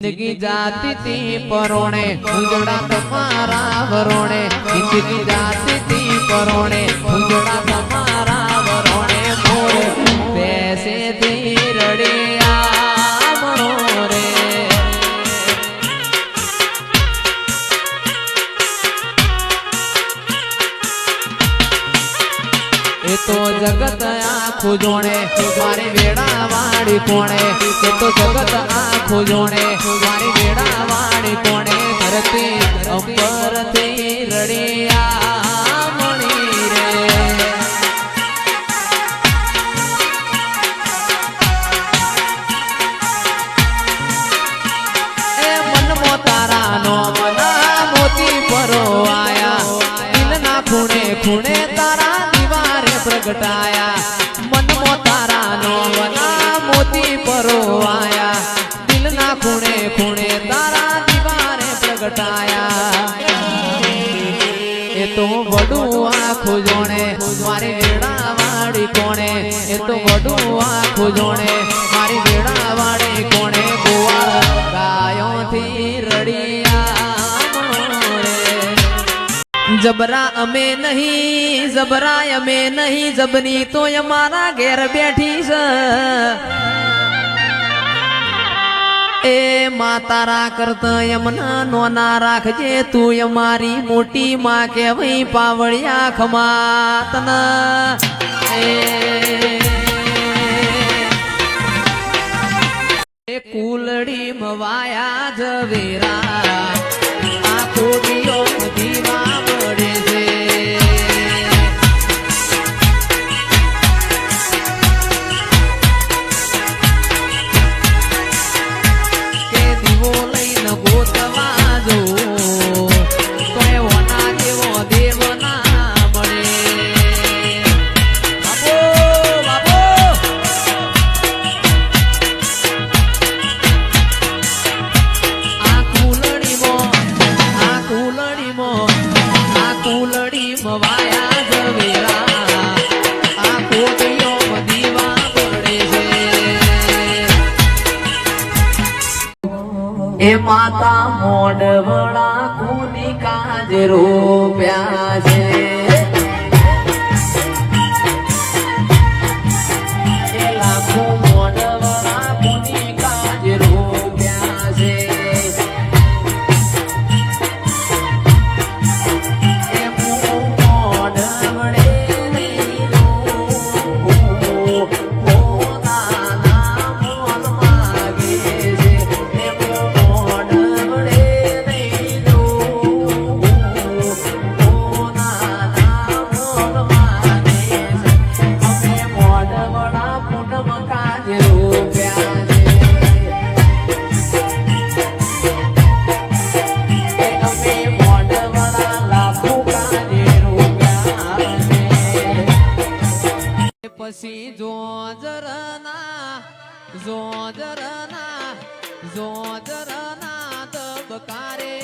જિંદગી જાતી તી પરોણે ઉજડા તમારા વરોણે જિંદગી જાતી તી પરોણે ઉજડા તમારા વરોણે મોરે બેસે થી રડિયા મનોરે એ તો જગત આખું જોણે, મારી વેડા વાળી કોણે એ તો જગત આખું જોણે, મારી વેડા વાળી કોણે ધરતી અંબરથી રડિયા રે. તારા દિવારે પ્રગટાયા. નો મના મોતી પરો આયા. દિલના ખૂણે ખૂણે તારા દીવાને પ્રગટાયા. એ તો વડું આખું જોણે, મારી વાળી કોણે. એ તો વડું આખું જોણે જબરા અમે નહીં, જબરાય અમે નહીં, જબની તો અમારા ઘેર બેઠી છે. એ માતારા કરતા યમના નોના રાખજે, તું અમારી મોટી માં કેવઈ પાવળિયા ખમાત એ કુલડી મવાયા જવેરા કુલડીમાં વાયા જવેરા આ કોટીઓ દીવા પડે છે. એ માતા મોડવડા કુની કાજ રૂપ્યા છે. લાખો મોડવડા કુની પછી જોજરના જોજરના જોજરના તબકારે